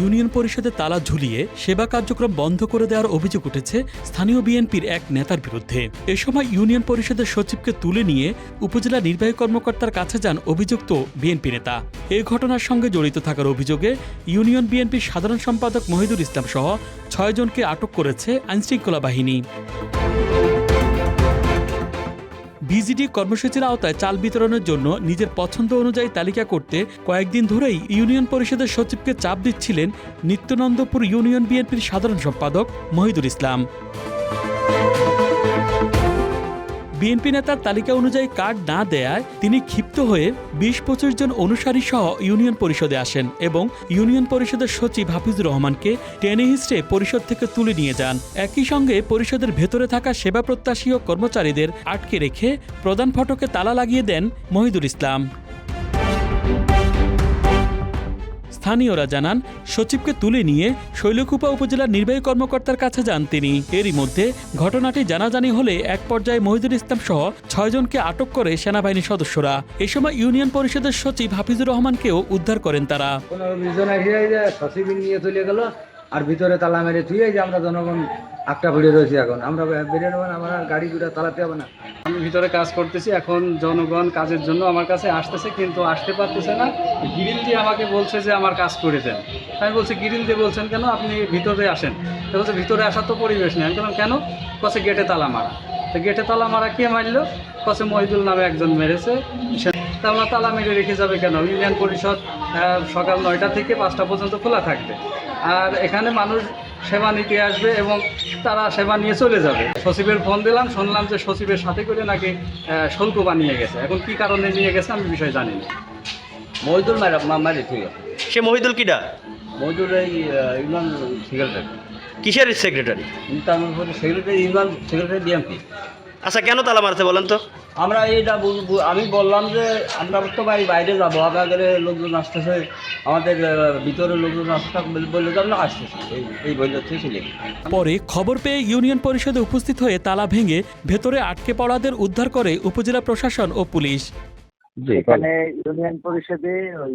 Union পরিষদে তালা ঝুলিয়ে সেবা কার্যক্রম বন্ধ করে দেওয়ার অভিযোগ উঠেছে স্থানীয় বিএনপির এক নেতার বিরুদ্ধে। এ সময় ইউনিয়ন পরিষদের সচিবকে তুলে নিয়ে উপজেলা নির্বাহী কর্মকর্তার কাছে যান অভিযুক্ত বিএনপি নেতা। এই ঘটনার সঙ্গে জড়িত থাকার অভিযোগে ইউনিয়ন বিএনপির সাধারণ সম্পাদক মহিদুল ইসলাম সহ ছয়জনকে আটক করেছে আইনশৃঙ্খলা বাহিনী। বিজিডি কর্মসূচির আওতায় চাল বিতরণের জন্য নিজের পছন্দ অনুযায়ী তালিকা করতে কয়েকদিন ধরেই ইউনিয়ন পরিষদের সচিবকে চাপ দিচ্ছিলেন নিত্যনন্দপুর ইউনিয়ন বিএনপির সাধারণ সম্পাদক মহিদুল ইসলাম। বিএনপি নেতার তালিকা অনুযায়ী কার্ড না দেয়ায় তিনি ক্ষিপ্ত হয়ে বিশ পঁচিশ জন অনুসারী সহ ইউনিয়ন পরিষদে আসেন এবং ইউনিয়ন পরিষদের সচিব হাফিজুর রহমানকে টেনে হিস্টে পরিষদ থেকে তুলে নিয়ে যান। একই সঙ্গে পরিষদের ভেতরে থাকা সেবা প্রত্যাশী ও কর্মচারীদের আটকে রেখে প্রধান ফটকে তালা লাগিয়ে দেন মহিদুল ইসলাম। স্থানীয়রা জানান, সচিবকে তুলে নিয়ে শৈলকুপা উপজেলার নির্বাহী কর্মকর্তার কাছে যান তিনি। এরই মধ্যে ঘটনাটি জানাজানি হলে এক পর্যায়ে মহিদুল ইসলাম সহ ছয়জনকে আটক করে সেনাবাহিনীর সদস্যরা। এ সময় ইউনিয়ন পরিষদের সচিব হাফিজুর রহমানকেও উদ্ধার করেন তারা। আর ভিতরে তালা মেরে তুই যে আমরা জনগণ একটা ভিড়ে রয়েছি এখন। আমরা বেরিয়ে নেব না, আমার গাড়ি দুটা তালাতে হবে না। আমি ভিতরে কাজ করতেছি, এখন জনগণ কাজের জন্য আমার কাছে আসতেছে কিন্তু আসতে পারতেছে না। গ্রিল দিয়ে আমাকে বলছে যে আমার কাজ করে দেন। আমি বলছি, গ্রিল দিয়ে বলছেন কেন? আপনি ভিতরে আসেন। বলছে, ভিতরে আসার তো পরিবেশ নেই। আমি বললাম, কেন? কছে গেটে তালা মারা। তো গেটে তালা মারা কে মারলো? কছে মহিদুল নামে একজন মেরেছে। তা আমরা তালা মেরে রেখে যাবে কেন? ইউনিয়ন পরিষদ সকাল নয়টা থেকে পাঁচটা পর্যন্ত খোলা থাকবে। আর এখানে মানুষ সেবা নিতে আসবে এবং তারা সেবা নিয়ে চলে যাবে। সচিবের ফোন দিলাম শুনলাম যে সচিবের সাথে করে নাকি শুল্ক বানিয়ে গেছে। এখন কি কারণে নিয়ে গেছে আমি বিষয় জানি না। মহিদুল মারা মারি তুই সে মহিদুল কিডা? মহিদুল এই ইউনিয়ন সেক্রেটারি। কিসের সেক্রেটারি? তারপরে সেক্রেটারি ইউনিয়ন সেক্রেটারি বিএমপি আচ্ছা কেন তালা মারতে বলেন তো? আমরা এইটা আমি বললাম যে আমরা তো ভাই বাইরে যাব। আমাদের লোকজন আসতেছে। আমাদের ভিতরে লোকজন আসতে বললে তো আমরা আসতেছি। এই বললে থেকে পরে খবর পেয়ে ইউনিয়ন পরিষদে উপস্থিত হয়ে তালা ভেঙে ভেতরে আটকে পড়াদের উদ্ধার করে উপজেলা প্রশাসন ও পুলিশ। এখানে ইউনিয়ন পরিষদে ওই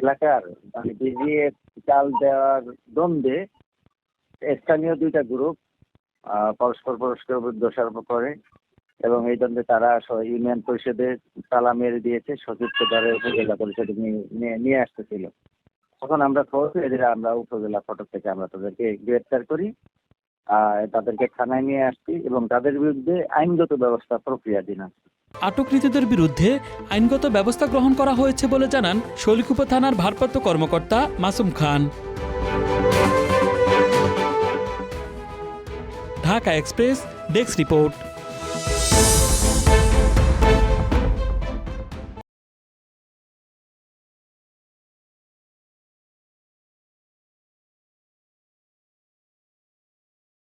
এলাকার মানে বিজিএ চাল দেওয়ার দ্বন্দ্বে স্থানীয় দুইটা গ্রুপ পরস্পর পরস্পর দোষারোপ করে এবং এই দ্বন্দ্বে তারা ইউনিয়ন পরিষদে তালা মেরে দিয়েছে সচিবকে ধরে উপজেলা পরিষদে নিয়ে- আসতেছিল। তখন আমরা খবর পেয়ে আমরা উপজেলা ফটক থেকে আমরা তাদেরকে গ্রেপ্তার করি তাদেরকে থানায় নিয়ে আসছি এবং তাদের বিরুদ্ধে আইনগত ব্যবস্থা প্রক্রিয়াধীন আছে। আটককৃতদের বিরুদ্ধে আইনগত ব্যবস্থা গ্রহণ করা হয়েছে বলে জানান শৈলকুপা থানার ভারপ্রাপ্ত কর্মকর্তা Masum Khan. Dhaka express desk report